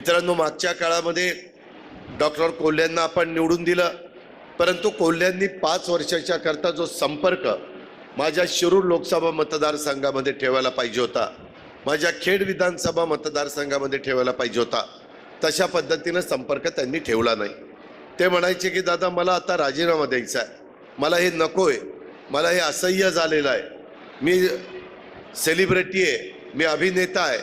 मित्रांनो मागच्या काळामध्ये डॉक्टर कोल्ह्यांना आपण निवडून दिलं. परंतु कोल्ह्यांनी पाच वर्षाच्या करता जो संपर्क माझ्या शिरूर लोकसभा मतदारसंघामध्ये ठेवायला पाहिजे होता माझ्या खेड विधानसभा मतदारसंघामध्ये ठेवायला पाहिजे होता तशा पद्धतीनं संपर्क त्यांनी ठेवला नाही. ते म्हणायचे की दादा मला आता राजीनामा द्यायचा आहे. मला हे नको आहे मला हे असह्य झालेलं आहे. मी सेलिब्रिटी आहे. मी अभिनेता आहे.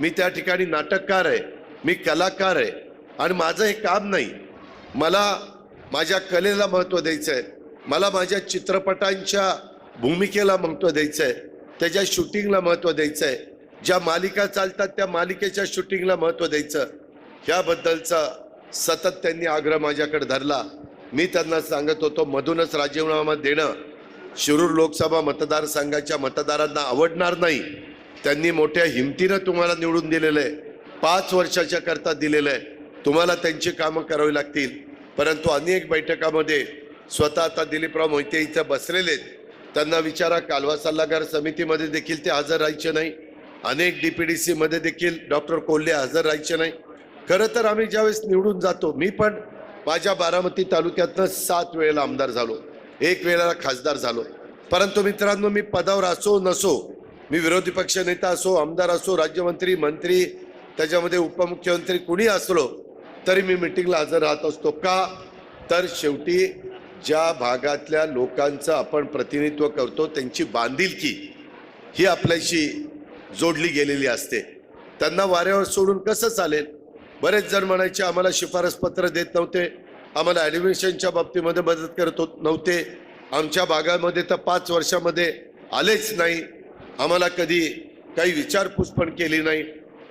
मी त्या ठिकाणी नाटककार आहे. मी कलाकार आहे आणि माझं हे काम नाही. मला माझ्या कलेला महत्त्व द्यायचं आहे मला माझ्या चित्रपटांच्या भूमिकेला महत्त्व द्यायचं आहे त्याच्या शूटिंगला महत्त्व द्यायचं आहे ज्या मालिका चालतात त्या मालिकेच्या शूटिंगला महत्त्व द्यायचं. ह्याबद्दलचा सतत त्यांनी आग्रह माझ्याकडे धरला. मी त्यांना सांगत होतो मधूनच राजीनामा देणं. शिरूर लोकसभा मतदारसंघाच्या मतदारांना आवडणार नाही. त्यांनी मोठ्या हिमतीनं तुम्हाला निवडून दिलेलं आहे. पाच वर्षाच्या करता दिलेलं आहे. तुम्हाला त्यांची कामं करावी लागतील. परंतु अनेक बैठकामध्ये स्वतः आता दिलीपराव मोहिते इथं बसलेले आहेत. त्यांना विचारा कालवा सल्लागार समितीमध्ये देखील ते हजर राहायचे नाही. अनेक डी पी डी सीमध्ये देखील डॉक्टर कोल्हे हजर राहायचे नाही. खरं तर आम्ही ज्यावेळेस निवडून जातो मी पण माझ्या बारामती तालुक्यातनं सात वेळेला आमदार झालो. एक वेळेला खासदार झालो. परंतु मित्रांनो मी पदावर असो नसो मी विरोधी पक्ष नेता असो आमदार असो राज्यमंत्री मंत्री त्याच्यामध्ये उपमुख्यमंत्री कुणी असलो तरी मी मिटिंगला हजर राहत असतो का? तर शेवटी ज्या भागातल्या लोकांचं आपण प्रतिनिधित्व करतो त्यांची बांधिलकी ही आपल्याशी जोडली गेलेली असते. त्यांना वाऱ्यावर सोडून कसं चालेल? बरेच जण म्हणायचे आम्हाला शिफारस पत्र देत नव्हते. आम्हाला ॲडमिशनच्या बाबतीमध्ये मदत करत होत नव्हते. आमच्या भागामध्ये तर पाच वर्षामध्ये आलेच नाही. आम्हाला कधी काही विचारपूस पण केली नाही.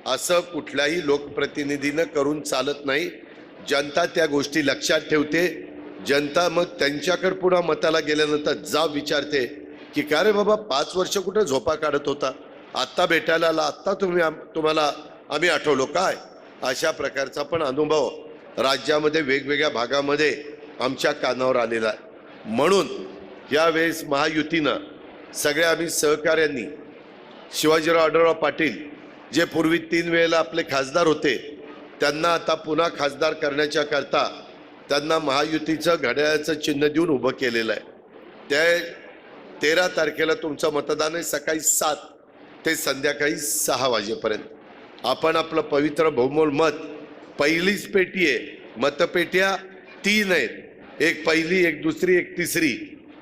असं कुठल्याही लोकप्रतिनिधीनं करून चालत नाही. जनता त्या गोष्टी लक्षात ठेवते. जनता मग त्यांच्याकडे पुन्हा मताला गेल्यानंतर जा विचारते की का रे बाबा पाच वर्ष कुठं झोपा काढत होता? आत्ता भेटायला आला आत्ता तुम्ही आम तुम्हाला आम्ही आठवलो काय? अशा प्रकारचा पण अनुभव राज्यामध्ये वेगवेगळ्या भागामध्ये आमच्या कानावर आलेला आहे. म्हणून यावेळेस महायुतीनं सगळ्या आम्ही सहकाऱ्यांनी शिवाजीराव आढळराव पाटील जे पूर्वी तीन वेळेला आपले खासदार होते त्यांना आता पुन्हा खासदार करण्याच्या करता त्यांना महायुतीचं घड्याळाचं चिन्ह देऊन उभं केलेलं आहे. त्या तेरा तारखेला तुमचं मतदान आहे सकाळी सात ते संध्याकाळी सहा वाजेपर्यंत. आपण आपलं पवित्र बहुमोल मत पहिलीच पेटी आहे. मतपेट्या तीन आहेत. एक पहिली एक दुसरी एक तिसरी.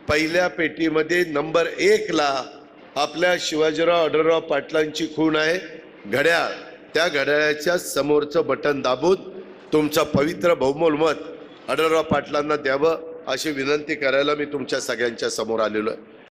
पहिल्या पेटीमध्ये नंबर एकला आपल्या शिवाजीराव अडरराव पाटलांची खूण आहे. घड्याळ त्या घड्याळाच्या समोरचं बटन दाबून तुमचं पवित्र बहुमोल मत आढळराव पाटलांना द्यावं अशी विनंती करायला मी तुमच्या सगळ्यांच्या समोर आलेलो आहे.